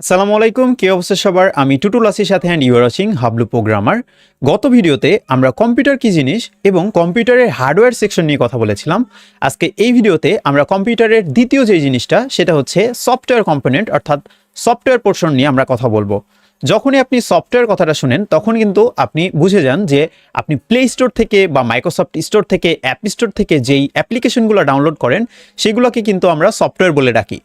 আসসালামু আলাইকুম, কি অবস্থা সবার? আমি টুটুল আসির সাথে and you're watching Hablu programmer গত ভিডিওতে আমরা কম্পিউটার কি জিনিস এবং কম্পিউটারের হার্ডওয়্যার সেকশন নিয়ে কথা বলেছিলাম। আজকে এই ভিডিওতে আমরা কম্পিউটারের দ্বিতীয় যে জিনিসটা, সেটা হচ্ছে সফটওয়্যার কম্পোনেন্ট অর্থাৎ সফটওয়্যার পোর্শন নিয়ে আমরা কথা বলব। যখনই আপনি সফটওয়্যার কথাটা শুনেন, তখন কিন্তু আপনি বুঝে যান যে আপনি প্লে স্টোর থেকে বা মাইক্রোসফট স্টোর থেকে অ্যাপ স্টোর থেকে যেই অ্যাপ্লিকেশনগুলো ডাউনলোড করেন, সেগুলোকে কিন্তু আমরা সফটওয়্যার বলে ডাকি।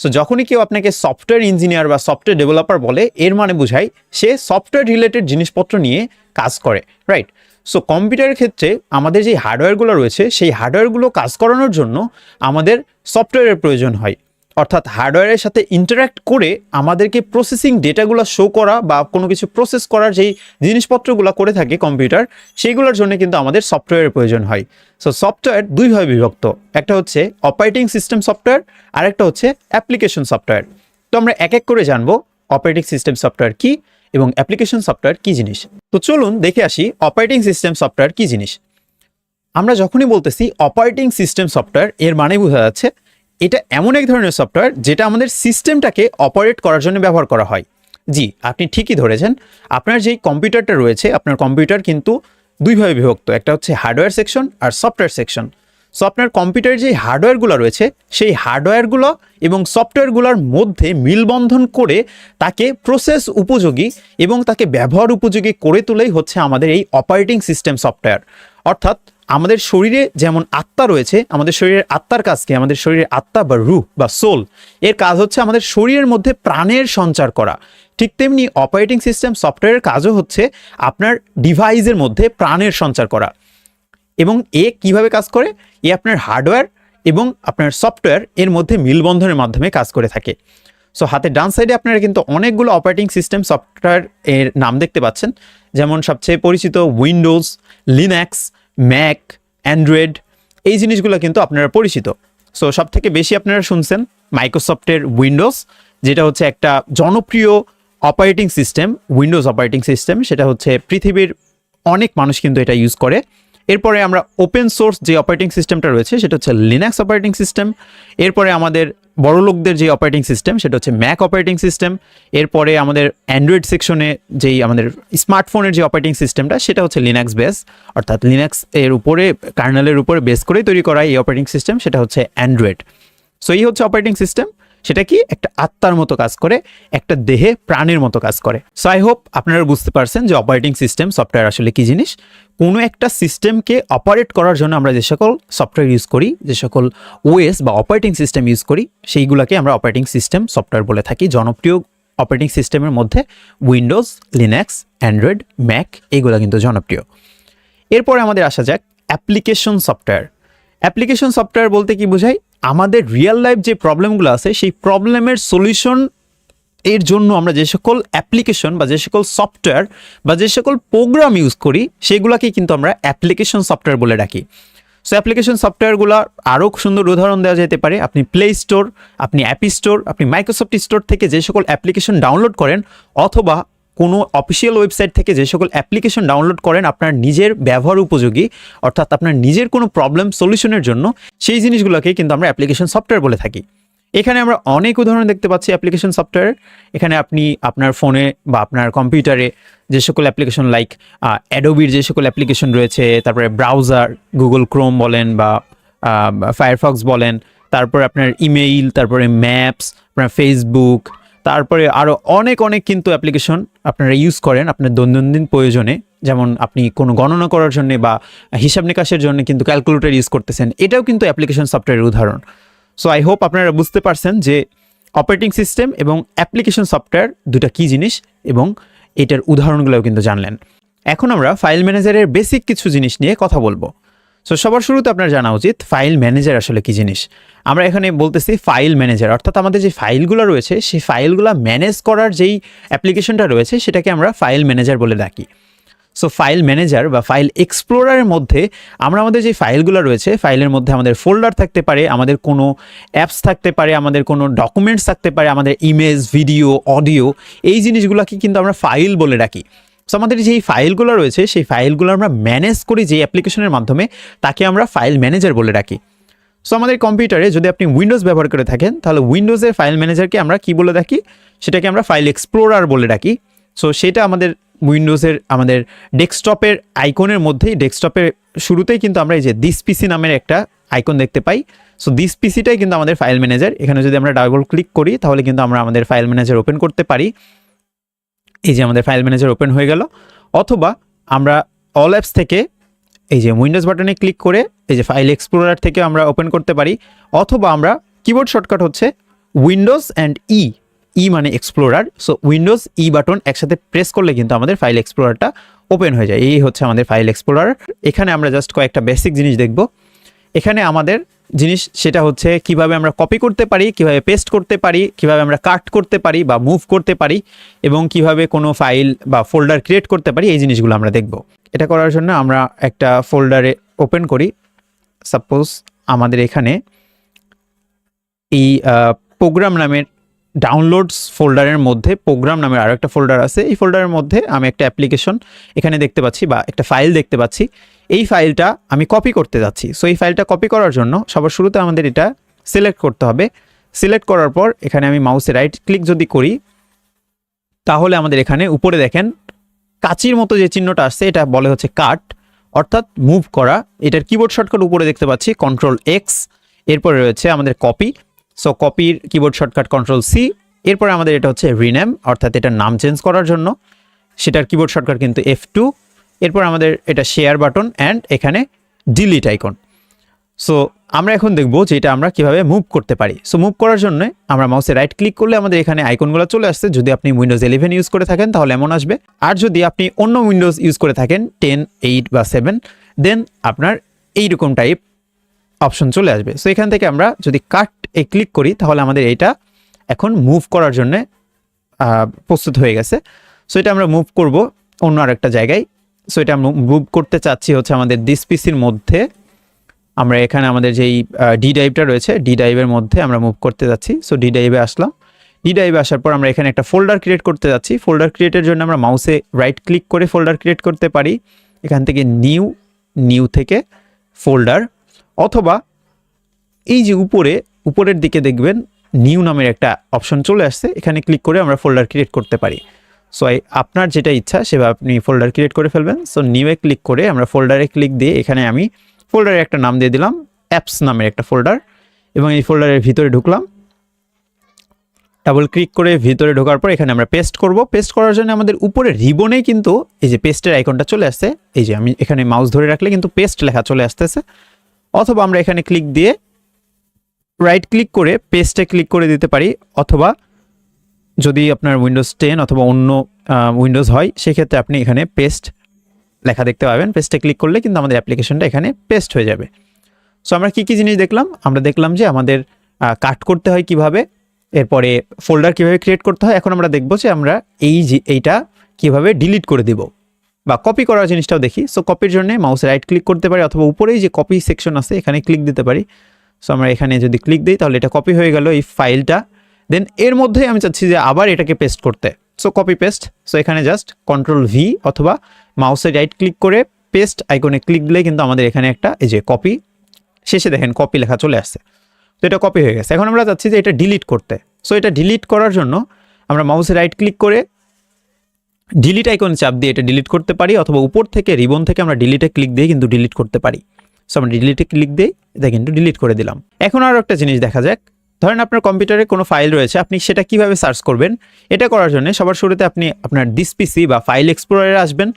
সো যখনই কেউ আপনাকে সফটওয়্যার ইঞ্জিনিয়ার বা সফটওয়্যার ডেভেলপার বলে, এর মানে বোঝায় সে সফটওয়্যার রিলেটেড জিনিসপত্র নিয়ে কাজ করে রাইট সো কম্পিউটারের ক্ষেত্রে আমাদের যে হার্ডওয়্যারগুলো রয়েছে, সেই হার্ডওয়্যারগুলো কাজ করানোর জন্য আমাদের সফটওয়্যারের প্রয়োজন হয়। অর্থাৎ হার্ডওয়্যারের সাথে ইন্টারাক্ট করে আমাদেরকে প্রসেসিং ডেটাগুলো শো করা বা কোনো কিছু প্রসেস করার যেই জিনিসপত্রগুলো করে থাকে কম্পিউটার সেইগুলোর জন্য কিন্তু আমাদের সফটওয়্যারের প্রয়োজন হয়। সো সফটওয়্যার দুইভাবে বিভক্ত। একটা হচ্ছে অপারেটিং সিস্টেম সফটওয়্যার আর একটা হচ্ছে অ্যাপ্লিকেশন সফটওয়্যার তো আমরা এক এক করে জানব অপারেটিং সিস্টেম সফটওয়্যার কি এবং অ্যাপ্লিকেশন সফটওয়্যার কি জিনিস। তো চলুন দেখে আসি অপারেটিং সিস্টেম সফটওয়্যার কি জিনিস। আমরা যখনই বলতেছি অপারেটিং সিস্টেম সফটওয়্যার এর মানে বোঝা যাচ্ছে এটা এমন এক ধরনের সফটওয়্যার যেটা আমাদের সিস্টেমটাকে অপারেট করার জন্য ব্যবহার করা হয়। জি, আপনি ঠিকই ধরেছেন। আপনার যেই কম্পিউটারটা রয়েছে, আপনার কম্পিউটার কিন্তু দুইভাবে বিভক্ত। একটা হচ্ছে হার্ডওয়্যার সেকশন আর সফটওয়্যার সেকশন সো আপনার কম্পিউটারের যে হার্ডওয়্যারগুলো রয়েছে, সেই হার্ডওয়্যারগুলো এবং সফটওয়্যারগুলোর মধ্যে মিলবন্ধন করে তাকে প্রসেস উপযোগী এবং তাকে ব্যবহার উপযোগী করে তোলাই হচ্ছে আমাদের এই অপারেটিং সিস্টেম সফটওয়্যার অর্থাৎ আমাদের শরীরে যেমন আত্মা রয়েছে, আমাদের শরীরের আত্মার কাজ কি? আমাদের শরীরের আত্মা বা রুহ বা সোল, এর কাজ হচ্ছে আমাদের শরীরের মধ্যে প্রাণের সঞ্চার করা। ঠিক তেমনি অপারেটিং সিস্টেম সফটওয়্যারের কাজও হচ্ছে আপনার ডিভাইসের মধ্যে প্রাণের সঞ্চার করা। এবং এ কীভাবে কাজ করে? এ আপনার হার্ডওয়্যার এবং আপনার সফটওয়্যার এর মধ্যে মিলবন্ধনের মাধ্যমে কাজ করে থাকে। সো হাতের ডান সাইডে আপনারা কিন্তু অনেকগুলো অপারেটিং সিস্টেম সফটওয়্যার এর নাম দেখতে পাচ্ছেন। যেমন সবচেয়ে পরিচিত উইন্ডোজ লিনাক্স ম্যাক অ্যান্ড্রয়েড এই জিনিসগুলো কিন্তু আপনারা পরিচিত। সো সব থেকে বেশি আপনারা শুনছেন মাইক্রোসফটের উইন্ডোজ যেটা হচ্ছে একটা জনপ্রিয় operating system Windows operating system সেটা হচ্ছে পৃথিবীর অনেক মানুষ কিন্তু এটা ইউজ করে। এরপরে আমরা ওপেন সোর্স যে অপারেটিং সিস্টেমটা রয়েছে, সেটা হচ্ছে লিনাক্স অপারেটিং সিস্টেম এরপরে আমাদের বড় লোকদের যে অপারেটিং সিস্টেম সেটা হচ্ছে ম্যাক অপারেটিং সিস্টেম এরপরে আমাদের অ্যান্ড্রয়েড সেকশনে যেই আমাদের স্মার্টফোনের যে অপারেটিং সিস্টেমটা সেটা হচ্ছে লিনাক্স বেস অর্থাৎ লিনাক্স এর উপরে কার্নালের উপরে বেস করেই তৈরি করা এই অপারেটিং সিস্টেম সেটা হচ্ছে অ্যান্ড্রয়েড সো এই হচ্ছে অপারেটিং সিস্টেম সেটা কি? একটা আত্মার মতো কাজ করে, একটা দেহে প্রাণের মতো কাজ করে। সো আই হোপ আপনারা বুঝতে পারছেন যে অপারেটিং সিস্টেম সফটওয়্যার আসলে কি জিনিস? কোনো একটা সিস্টেমকে অপারেট করার জন্য আমরা যে সকল সফটওয়্যার ইউজ করি, যে সকল ওএস বা অপারেটিং সিস্টেম ইউজ করি, সেইগুলোকে আমরা অপারেটিং সিস্টেম সফটওয়্যার বলে থাকি। জনপ্রিয় অপারেটিং সিস্টেমের মধ্যে উইন্ডোজ লিনাক্স অ্যান্ড্রয়েড ম্যাক এইগুলো কিন্তু জনপ্রিয়। এরপরে আমাদের আসা যাক অ্যাপ্লিকেশন সফটওয়্যার অ্যাপ্লিকেশন সফটওয়্যার বলতে কি বোঝায়? আমাদের রিয়েল লাইফ যে প্রবলেমগুলো আছে, সেই প্রবলেমের সলিউশন এর জন্য আমরা যে সকল অ্যাপ্লিকেশন বা যে সকল সফটওয়্যার বা যে সকল প্রোগ্রাম ইউজ করি, সেগুলোকে কিন্তু আমরা অ্যাপ্লিকেশন সফটওয়্যার বলে ডাকি সো অ্যাপ্লিকেশন সফটওয়্যারগুলো আরও সুন্দর উদাহরণ দেওয়া যেতে পারে। আপনি প্লে স্টোর আপনি অ্যাপ স্টোর আপনি মাইক্রোসফট স্টোর থেকে যে সকল অ্যাপ্লিকেশন ডাউনলোড করেন, অথবা কোনো অফিসিয়াল ওয়েবসাইট থেকে যে সকল অ্যাপ্লিকেশন ডাউনলোড করেন আপনার নিজের ব্যবহার উপযোগী, অর্থাৎ আপনার নিজের কোনো প্রবলেম সলিউশনের জন্য, সেই জিনিসগুলোকে কিন্তু আমরা অ্যাপ্লিকেশন সফটওয়্যার বলে থাকি। এখানে আমরা অনেক উদাহরণ দেখতে পাচ্ছি অ্যাপ্লিকেশন সফটওয়্যার এখানে আপনি আপনার ফোনে বা আপনার কম্পিউটারে যে সকল অ্যাপ্লিকেশন লাইক অ্যাডোবির যে সকল অ্যাপ্লিকেশন রয়েছে, তারপরে ব্রাউজার গুগল ক্রোম বলেন বা ফায়ারফক্স বলেন, তারপরে আপনার ইমেইল তারপরে ম্যাপস আপনার ফেসবুক তারপরে আরও অনেক অনেক কিন্তু অ্যাপ্লিকেশন আপনারা ইউজ করেন আপনার দৈনন্দিন প্রয়োজনে। যেমন আপনি কোনো গণনা করার জন্য বা হিসাব নিকাশের জন্য কিন্তু ক্যালকুলেটর ইউজ করতেছেন। এটাও কিন্তু অ্যাপ্লিকেশন সফটওয়্যারের উদাহরণ। সো আই হোপ আপনারা বুঝতে পারছেন যে অপারেটিং সিস্টেম এবং অ্যাপ্লিকেশন সফটওয়্যার দুটা কী জিনিস এবং এটার উদাহরণগুলোও কিন্তু জানলেন। এখন আমরা ফাইল ম্যানেজারের বেসিক কিছু জিনিস নিয়ে কথা বলব। সো সবার শুরুতে আপনার জানা উচিত ফাইল ম্যানেজার আসলে কি জিনিস। আমরা এখানে বলতেছি ফাইল ম্যানেজার অর্থাৎ আমাদের যে ফাইলগুলো রয়েছে, সেই ফাইলগুলো ম্যানেজ করার যেই অ্যাপ্লিকেশনটা রয়েছে, সেটাকে আমরা ফাইল ম্যানেজার বলে ডাকি। সো ফাইল ম্যানেজার বা ফাইল এক্সপ্লোরারের মধ্যে আমরা আমাদের যে ফাইলগুলো রয়েছে ফাইলের মধ্যে আমাদের ফোল্ডার থাকতে পারে, আমাদের কোনো অ্যাপস থাকতে পারে, আমাদের কোনো ডকুমেন্টস থাকতে পারে, আমাদের ইমেজ ভিডিও অডিও এই জিনিসগুলোকে কিন্তু আমরা ফাইল বলে ডাকি। সো আমাদের যেই ফাইলগুলো রয়েছে, সেই ফাইলগুলো আমরা ম্যানেজ করি যে অ্যাপ্লিকেশনের মাধ্যমে, তাকে আমরা ফাইল ম্যানেজার বলে ডাকি সো আমাদের কম্পিউটারে যদি আপনি উইন্ডোজ ব্যবহার করে থাকেন, তাহলে উইন্ডোজের ফাইল ম্যানেজারকে আমরা কি বলে রাখি? সেটাকে আমরা ফাইল এক্সপ্লোরার বলে ডাকি সো সেটা আমাদের উইন্ডোজের আমাদের ডেস্কটপের আইকনের মধ্যেই ডেস্কটপের শুরুতেই কিন্তু আমরা এই যে দিস পিসি নামের একটা আইকন দেখতে পাই। সো দিস পিসিটাই কিন্তু আমাদের ফাইল ম্যানেজার এখানে যদি আমরা ডাবল ক্লিক করি, তাহলে কিন্তু আমরা আমাদের ফাইল ম্যানেজার ওপেন করতে পারি। এই যে আমাদের ফাইল ম্যানেজার ওপেন হয়ে গেল, অথবা আমরা অল অ্যাপস থেকে এই যে উইন্ডোজ বাটনে ক্লিক করে এই যে ফাইল এক্সপ্লোরার থেকে আমরা ওপেন করতে পারি, অথবা আমরা কিবোর্ড শর্টকাট হচ্ছে উইন্ডোজ অ্যান্ড ই ই মানে explorer so Windows E button একসাথে প্রেস করলে কিন্তু আমাদের ফাইল এক্সপ্লোরারটা ওপেন হয়ে যায়। এই হচ্ছে আমাদের ফাইল এক্সপ্লোরার এখানে আমরা জাস্ট কয়েকটা বেসিক জিনিস দেখব। এখানে আমাদের জিনিস, সেটা হচ্ছে কীভাবে আমরা কপি করতে পারি, কীভাবে পেস্ট করতে পারি, কীভাবে আমরা কাট করতে পারি বা মুভ করতে পারি এবং কীভাবে কোনো ফাইল বা ফোল্ডার ক্রিয়েট করতে পারি, এই জিনিসগুলো আমরা দেখব। এটা করার জন্য আমরা একটা ফোল্ডারে ওপেন করি। সাপোজ আমাদের এখানে এই প্রোগ্রাম নামের ডাউনলোডস ফোল্ডারের মধ্যে প্রোগ্রাম নামের আরও একটা ফোল্ডার আছে। এই ফোল্ডারের মধ্যে আমি একটা অ্যাপ্লিকেশন এখানে দেখতে পাচ্ছি বা একটা ফাইল দেখতে পাচ্ছি। এই ফাইলটা আমি কপি করতে যাচ্ছি। সো এই ফাইলটা কপি করার জন্য সবার শুরুতে আমাদের এটা সিলেক্ট করতে হবে। সিলেক্ট করার পর এখানে আমি মাউসে রাইট ক্লিক যদি করি, তাহলে আমাদের এখানে উপরে দেখেন, কাচির মতো যে চিহ্নটা আসছে, এটা বলে হচ্ছে কাট অর্থাৎ মুভ করা, এটার কিবোর্ড শর্টকাট উপরে দেখতে পাচ্ছি কন্ট্রোল এক্স এরপরে রয়েছে আমাদের কপি সো কপির কিবোর্ড শর্টকাট কন্ট্রোল সি এরপরে আমাদের এটা হচ্ছে রিনেম অর্থাৎ এটার নাম চেঞ্জ করার জন্য। সেটার কিবোর্ড শর্টকাট কিন্তু এফ টু এরপর আমাদের এটা শেয়ার বাটন অ্যান্ড এখানে ডিলিট আইকন সো আমরা এখন দেখব যে এটা আমরা কীভাবে মুভ করতে পারি। সো মুভ করার জন্য আমরা মাউসে রাইট ক্লিক করলে আমাদের এখানে আইকনগুলো চলে আসছে। যদি আপনি উইন্ডোজ ইলেভেন ইউজ করে থাকেন, তাহলে এমন আসবে। আর যদি আপনি অন্য উইন্ডোজ ইউজ করে থাকেন টেন এইট বা সেভেন দেন আপনার এইরকম টাইপ অপশন চলে আসবে। সো এখান থেকে আমরা যদি কাট এ ক্লিক করি, তাহলে আমাদের এইটা এখন মুভ করার জন্য প্রস্তুত হয়ে গেছে। সো এটা আমরা মুভ করব অন্য আরেকটা জায়গায়। সো এটা মুভ করতে চাচ্ছি হচ্ছে আমাদের দিস পিসির মধ্যে। আমরা এখানে আমাদের যেই ডি ড্রাইভটা রয়েছে ডি ড্রাইভের মধ্যে আমরা মুভ করতে যাচ্ছি। সো ডি ড্রাইভে আসলাম। ডি ড্রাইভে আসার পর আমরা এখানে একটা ফোল্ডার ক্রিয়েট করতে যাচ্ছি। ফোল্ডার ক্রিয়েটের জন্য আমরা মাউসে রাইট ক্লিক করে ফোল্ডার ক্রিয়েট করতে পারি। এখান থেকে নিউ নিউ থেকে ফোল্ডার অথবা এই যে উপরে, উপরের দিকে দেখবেন নিউ নামের একটা অপশন চলে আসছে। এখানে ক্লিক করে আমরা ফোল্ডার ক্রিয়েট করতে পারি। সো আপনার যেটা ইচ্ছা, সেভাবে আপনি ফোল্ডার ক্রিয়েট করে ফেলবেন। সো নিউয়ে ক্লিক করে আমরা ফোল্ডারে ক্লিক দিয়ে এখানে আমি ফোল্ডারে একটা নাম দিয়ে দিলাম অ্যাপস নামের একটা ফোল্ডার এবং এই ফোল্ডারের ভিতরে ঢুকলাম। ডাবল ক্লিক করে ভিতরে ঢোকার পর এখানে আমরা পেস্ট করব। পেস্ট করার জন্য আমাদের উপরে রিবনে কিন্তু এই যে পেস্টের আইকনটা চলে আসছে। এই যে আমি এখানে মাউস ধরে রাখলে কিন্তু পেস্ট লেখা চলে আসতেছে। অথবা আমরা এখানে ক্লিক দিয়ে রাইট ক্লিক করে পেস্টে ক্লিক করে দিতে পারি। অথবা যদি আপনার উইন্ডোজ টেন অথবা অন্য উইন্ডোজ হয়, সেক্ষেত্রে আপনি এখানে পেস্ট লেখা দেখতে পাবেন। পেস্টে ক্লিক করলে কিন্তু আমাদের অ্যাপ্লিকেশনটা এখানে পেস্ট হয়ে যাবে। সো আমরা কী কী জিনিস দেখলাম? আমরা দেখলাম যে আমাদের কাট করতে হয় কীভাবে, এরপরে ফোল্ডার কীভাবে ক্রিয়েট করতে হয়, এখন আমরা দেখব যে আমরা এই যে এইটা কীভাবে ডিলিট করে দিব বা কপি করার জিনিসটাও দেখি। সো কপির জন্য মাউসে রাইট ক্লিক করতে পারি অথবা উপরেই যে কপি সেকশন আছে, এখানে ক্লিক দিতে পারি। সো আমরা এখানে যদি ক্লিক দিই, তাহলে এটা কপি হয়ে গেল এই ফাইলটা দেন এর মধ্যেই আমি চাচ্ছি যে আবার এটাকে পেস্ট করতে। সো কপি পেস্ট সো এখানে জাস্ট কন্ট্রোল ভি অথবা মাউসে রাইট ক্লিক করে পেস্ট আইকনে ক্লিক দিলে কিন্তু আমাদের এখানে একটা এই যে কপি শেষে দেখেন কপি লেখা চলে আসছে। তো এটা কপি হয়ে গেছে। এখন আমরা চাচ্ছি যে এটা ডিলিট করতে। সো এটা ডিলিট করার জন্য আমরা মাউসে রাইট ক্লিক করে ডিলিট আইকন চাপ দিয়ে এটা ডিলিট করতে পারি অথবা উপর থেকে রিবন থেকে আমরা ডিলিটে ক্লিক দিয়ে কিন্তু ডিলিট করতে পারি। সো আমরা ডিলিটে ক্লিক দিয়ে এটা কিন্তু ডিলিট করে দিলাম। এখন আরও একটা জিনিস দেখা যাক। ধরেন আপনার কম্পিউটারে কোনো ফাইল রয়েছে, আপনি সেটা কীভাবে সার্চ করবেন? এটা করার জন্য সবার শুরুতে আপনি আপনার ডিসপিসি বা ফাইল এক্সপ্লোরারে আসবেন।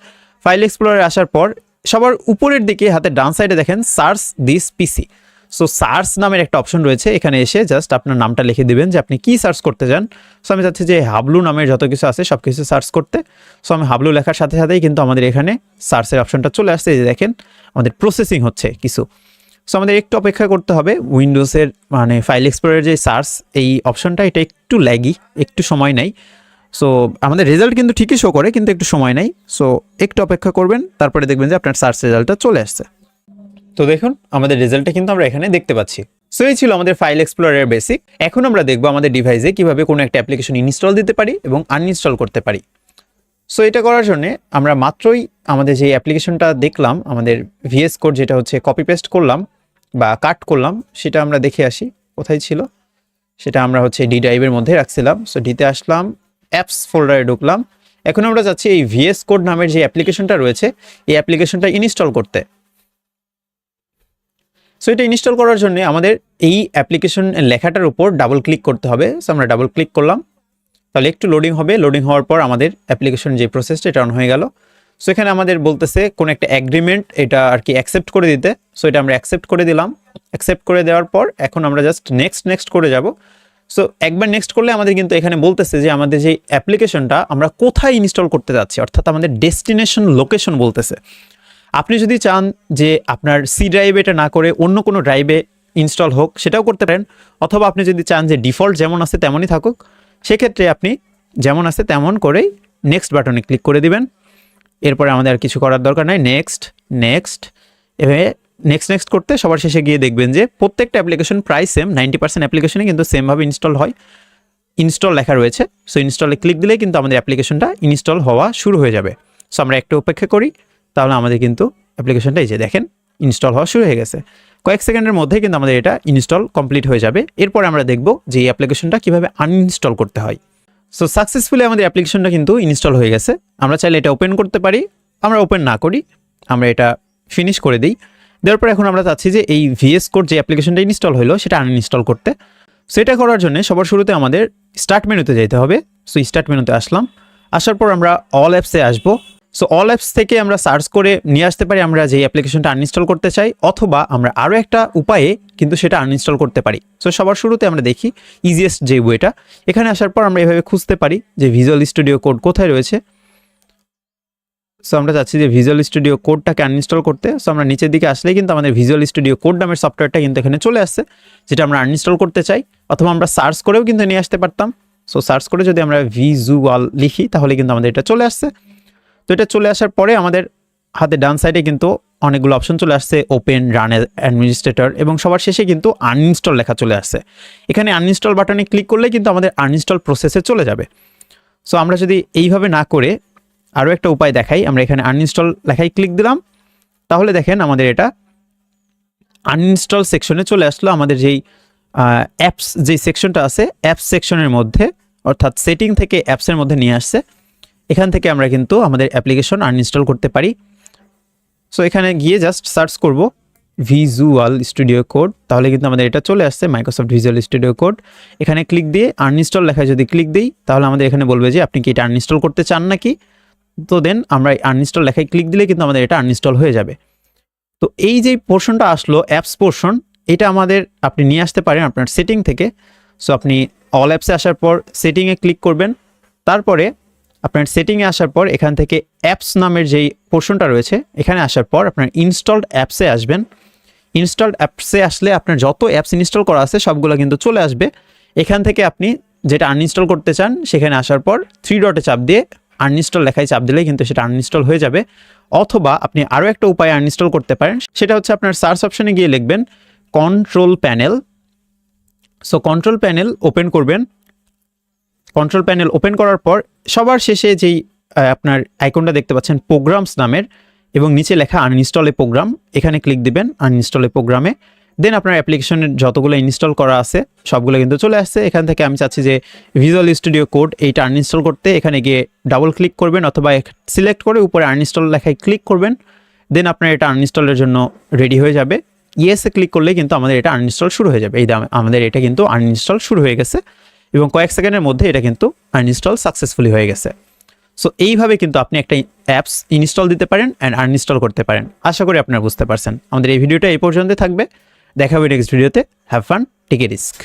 ফাইল এক্সপ্লোরারে আসার পর সবার উপরের দিকে হাতে ডান সাইডে দেখেন search this PC. So search নামের একটা অপশন রয়েছে, এখানে এসে জাস্ট আপনার নামটা লিখে দিবেন যে আপনি কি সার্চ করতে চান। সো আমি চাচ্ছি যে হাবলু নামের যত কিছু আছে সব কিছু সার্চ করতে। সো আমি হাবলু লেখার সাথে সাথেই কিন্তু আমাদের এখানে সার্চের অপশনটা চলে আসছে যে দেখেন আমাদের প্রসেসিং হচ্ছে কিছু। সো আমাদের একটু অপেক্ষা করতে হবে উইন্ডোজের মানে ফাইল এক্সপ্লোরের যে সার্চ এই অপশনটা এটা একটু ল্যাগি একটু সময় নেই। সো আমাদের রেজাল্ট কিন্তু ঠিকই শো করে, কিন্তু একটু সময় নেই। সো একটু অপেক্ষা করবেন, তারপরে দেখবেন যে আপনার সার্চ রেজাল্টটা চলে আসছে। তো দেখুন, আমাদের রেজাল্টটা কিন্তু আমরা এখানে দেখতে পাচ্ছি। সো এই ছিল আমাদের ফাইল এক্সপ্লোরের বেসিক এখন আমরা দেখব আমাদের ডিভাইসে কীভাবে কোনো একটা অ্যাপ্লিকেশন ইনস্টল দিতে পারি এবং আনইনস্টল করতে পারি। সো এটা করার জন্য আমরা মাত্রই আমাদের যে অ্যাপ্লিকেশনটা দেখলাম, আমাদের ভিএস কোড যেটা হচ্ছে কপি পেস্ট করলাম বা কাট করলাম, সেটা আমরা দেখে আসি, কোথায় ছিল? সেটা আমরা হচ্ছে ডি ড্রাইভের মধ্যে রাখছিলাম। সো ডিতে আসলাম অ্যাপস ফোল্ডারে ঢুকলাম। এখন আমরা যাচ্ছি এই ভিএস কোড নামের যে অ্যাপ্লিকেশনটা রয়েছে, এই অ্যাপ্লিকেশনটা ইনস্টল করতে। সো এটা ইনস্টল করার জন্য আমাদের এই অ্যাপ্লিকেশন লেখাটার উপর ডাবল ক্লিক করতে হবে। সো আমরা ডাবল ক্লিক করলাম। তাহলে একটু লোডিং হবে। লোডিং হওয়ার পর আমাদের অ্যাপ্লিকেশন যে প্রসেসটা এটা অন হয়ে গেল। সো এখানে আমাদের বলতেছে কোন একটা অ্যাগ্রিমেন্ট এটা আর কি অ্যাকসেপ্ট করে দিতে। সো এটা আমরা অ্যাকসেপ্ট করে দিলাম। অ্যাকসেপ্ট করে দেওয়ার পর এখন আমরা জাস্ট নেক্সট নেক্সট করে যাব। সো একবার নেক্সট করলে আমাদের কিন্তু এখানে বলতেছে যে আমাদের যে অ্যাপ্লিকেশনটা আমরা কোথায় ইনস্টল করতে যাচ্ছি? অর্থাৎ আমাদের ডেস্টিনেশন লোকেশন বলতেছে। আপনি যদি চান যে আপনার সি ড্রাইভে এটা না করে অন্য কোনো ড্রাইভে ইনস্টল হোক, সেটাও করতে পারেন। অথবা আপনি যদি চান যে ডিফল্ট যেমন আছে, তেমনই থাকুক। সেক্ষেত্রে আপনি যেমন আছে তেমন করেই নেক্সট বাটনে ক্লিক করে দিবেন। এরপরে আমাদের আর কিছু করার দরকার নাই। নেক্সট নেক্সট এভাবে নেক্সট নেক্সট করতে সবার শেষে গিয়ে দেখবেন যে প্রত্যেকটা অ্যাপ্লিকেশন প্রায় সেম নাইনটি পার্সেন্ট অ্যাপ্লিকেশনে কিন্তু সেমভাবে ইনস্টল হয়। ইনস্টল লেখা রয়েছে। সো ইনস্টলে ক্লিক দিলেই কিন্তু আমাদের অ্যাপ্লিকেশনটা ইনস্টল হওয়া শুরু হয়ে যাবে। সো আমরা একটু অপেক্ষা করি। তাহলে আমাদের কিন্তু অ্যাপ্লিকেশনটা এই যে দেখেন ইনস্টল হওয়া শুরু হয়ে গেছে। কয়েক সেকেন্ডের মধ্যে কিন্তু আমাদের এটা ইনস্টল কমপ্লিট হয়ে যাবে। এরপর আমরা দেখব যে এই অ্যাপ্লিকেশনটা কীভাবে আনইনস্টল করতে হয়। সো সাকসেসফুলি আমাদের অ্যাপ্লিকেশনটা কিন্তু ইনস্টল হয়ে গেছে। আমরা চাইলে এটা ওপেন করতে পারি। আমরা ওপেন না করি। আমরা এটা ফিনিশ করে দিই। দেওয়ার পর এখন আমরা চাচ্ছি যে এই ভিএস কোড যে অ্যাপ্লিকেশনটা ইনস্টল হলো, সেটা আনইনস্টল করতে। সেটা করার জন্য সবার শুরুতে আমাদের স্টার্ট মেনুতে যেতে হবে। সো স্টার্ট মেনুতে আসলাম। আসার পর আমরা অল অ্যাপসে আসব। সো অল অ্যাপস থেকে আমরা সার্চ করে নিয়ে আসতে পারি, আমরা যে অ্যাপ্লিকেশনটা আনইনস্টল করতে চাই, অথবা আমরা আরও একটা উপায়ে কিন্তু সেটা আনইনস্টল করতে পারি। সো সবার শুরুতে আমরা দেখি ইজিয়েস্ট যে ওয়েটা। এখানে আসার পর আমরা এভাবে খুঁজতে পারি যে ভিজুয়াল স্টুডিও কোড কোথায় রয়েছে। সো আমরা চাচ্ছি যে ভিজুয়াল স্টুডিও কোডটাকে আনইনস্টল করতে। সো আমরা নিচের দিকে আসলেই কিন্তু আমাদের ভিজুয়াল স্টুডিও কোড নামের সফটওয়্যারটা কিন্তু এখানে চলে আসছে, যেটা আমরা আনইনস্টল করতে চাই, অথবা আমরা সার্চ করেও কিন্তু নিয়ে আসতে পারতাম। সো সার্চ করে যদি আমরা ভিজুয়াল লিখি, তাহলে কিন্তু আমাদের এটা চলে আসছে। তো এটা চলে আসার পরে আমাদের হাতে ডান সাইডে কিন্তু অনেকগুলো অপশন চলে আসছে ওপেন রান অ্যাডমিনিস্ট্রেটর এবং সবার শেষে কিন্তু আনইনস্টল লেখা চলে আসছে। এখানে আনইনস্টল বাটনে ক্লিক করলে কিন্তু আমাদের আনইনস্টল প্রসেসে চলে যাবে। সো আমরা যদি এইভাবে না করে আরও একটা উপায় দেখাই, আমরা এখানে আনইনস্টল লেখায় ক্লিক দিলাম, তাহলে দেখেন আমাদের এটা আনইনস্টল সেকশনে চলে আসলো। আমাদের যেই অ্যাপস যেই সেকশনটা আছে অ্যাপস সেকশনের মধ্যে, অর্থাৎ সেটিং থেকে অ্যাপসের মধ্যে নিয়ে আসছে। এখান থেকে আমরা কিন্তু আমাদের অ্যাপ্লিকেশন আনইনস্টল করতে পারি। সো এখানে গিয়ে জাস্ট সার্চ করব ভিজুয়াল স্টুডিও কোড তাহলে কিন্তু আমাদের এটা চলে আসছে মাইক্রোসফট ভিজুয়াল স্টুডিও কোড এখানে ক্লিক দিয়ে আনইনস্টল লেখায় যদি ক্লিক দিই, তাহলে আমাদের এখানে বলবে যে, আপনি কি এটা আনইনস্টল করতে চান নাকি? তো দেন আমরা আনইনস্টল লেখায় ক্লিক দিলে কিন্তু আমাদের এটা আনইনস্টল হয়ে যাবে। তো এই যে পোর্শনটা আসলো অ্যাপস পোর্শন এটা আমাদের আপনি নিয়ে আসতে পারেন আপনার সেটিং থেকে। সো আপনি অল অ্যাপসে আসার পর সেটিংয়ে ক্লিক করবেন। তারপরে আপনার সেটিংয়ে আসার পর এখান থেকে অ্যাপস নামের যেই পোর্শনটা রয়েছে, এখানে আসার পর আপনার ইনস্টলড অ্যাপসে আসবেন। ইনস্টলড অ্যাপসে আসলে আপনার যত অ্যাপস ইনস্টল করা আছে, সবগুলো কিন্তু চলে আসবে। এখান থেকে আপনি যেটা আনইনস্টল করতে চান, সেখানে আসার পর থ্রি ডটে চাপ দিয়ে আনইনস্টল লেখায় চাপ দিলেই কিন্তু সেটা আনইনস্টল হয়ে যাবে। অথবা আপনি আরও একটা উপায়ে আনইনস্টল করতে পারেন, সেটা হচ্ছে আপনার সার্চ অপশনে গিয়ে লিখবেন control panel so control panel open করবেন। কন্ট্রোল প্যানেল ওপেন করার পর সবার শেষে যেই আপনার আইকনটা দেখতে পাচ্ছেন প্রোগ্রামস নামের এবং নিচে লেখা আনইনস্টল এ প্রোগ্রাম এখানে ক্লিক দিবেন আনইনস্টল এ প্রোগ্রামে দেন আপনার অ্যাপ্লিকেশনের যতগুলো ইনস্টল করা আছে, সবগুলো কিন্তু চলে আসছে। এখান থেকে আমি চাচ্ছি যে ভিজুয়াল স্টুডিও কোড এইটা আনইনস্টল করতে এখানে গিয়ে ডাবল ক্লিক করবেন অথবা সিলেক্ট করে উপরে আনইনস্টল লেখায় ক্লিক করবেন। দেন আপনার এটা আনইনস্টলের জন্য রেডি হয়ে যাবে। ইয়েসে ক্লিক করলে কিন্তু আমাদের এটা আনইনস্টল শুরু হয়ে যাবে। এই আমাদের এটা কিন্তু আনইনস্টল শুরু হয়ে গেছে। এবং কয়েক সেকেন্ডের মধ্যে এটা কিন্তু আনইনস্টল সাকসেসফুলি হয়ে গেছে। সো এইভাবে কিন্তু আপনি একটা অ্যাপস ইনস্টল দিতে পারেন অ্যান্ড আনইনস্টল করতে পারেন। আশা করি আপনারা বুঝতে পারছেন। আমাদের এই ভিডিওটা এই পর্যন্ত থাকবে। দেখা হবে নেক্সট ভিডিওতে have fun take a risk